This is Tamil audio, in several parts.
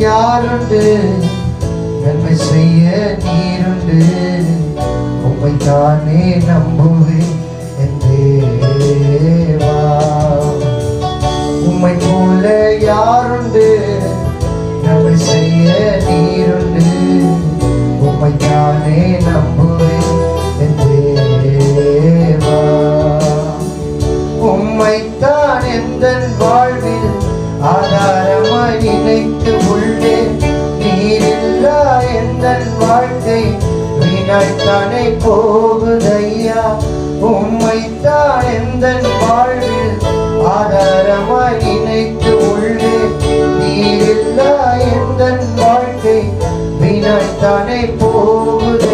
யாருண்டு? நன்மை செய்ய நீருண்டு. உம்மை தானே நம்புவேன் என் தேவா. உம்மை போல யாருண்டு? நன்மை செய்ய நீருண்டு. உம்மை தானே நம்புவேன் என் வாழ்க்கை வீணாய்த்தானே போகுதையா? உம்மைத்தான் எந்த வாழ்வில் ஆதாரமாய் நினைத்து உள்ளேன் நீரில்லா எந்த வாழ்க்கை வீணாய்த்தானே போகுதையா?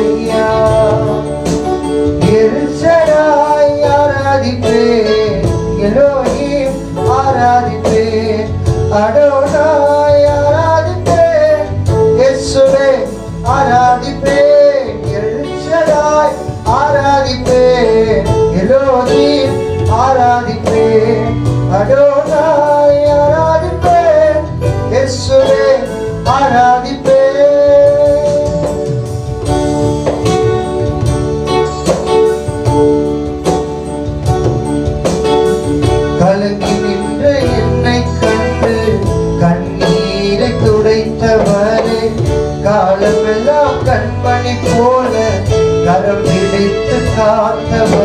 the thought of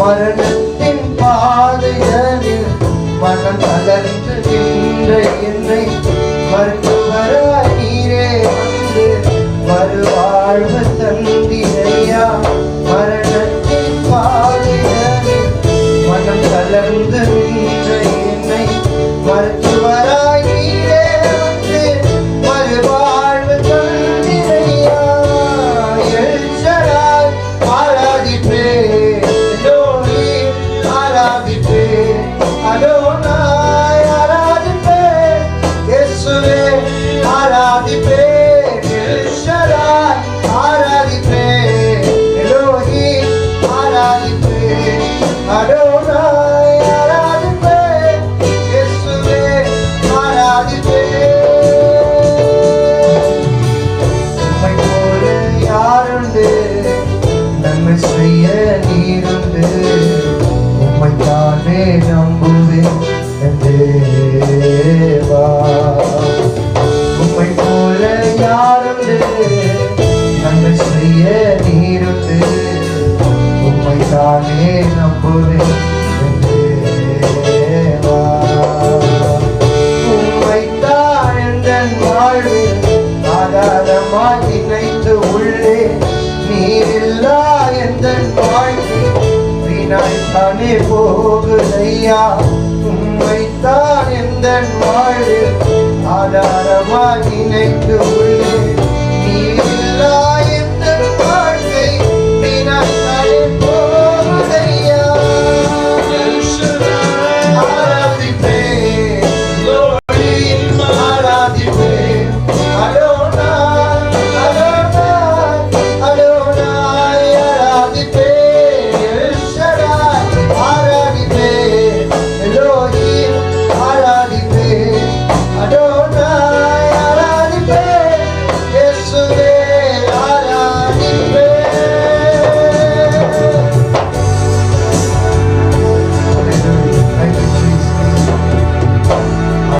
மரணத்தின் பாதைகளில் மனம் தளர்ந்து நின்ற என்னை மருத்துவராய் நீரே வந்து மறுவாழ்வு தந்திரையா? மரணத்தின் பாதைகளில் மனம் தளர்ந்து நின்ற என்னை மருத்துவராய் தானே நம்புவேன் வீணாய்த்தானே போகுதையா? உம்மைத்தான் எந்த வாழ்வில் ஆதாரமாய் நினைக்கும்.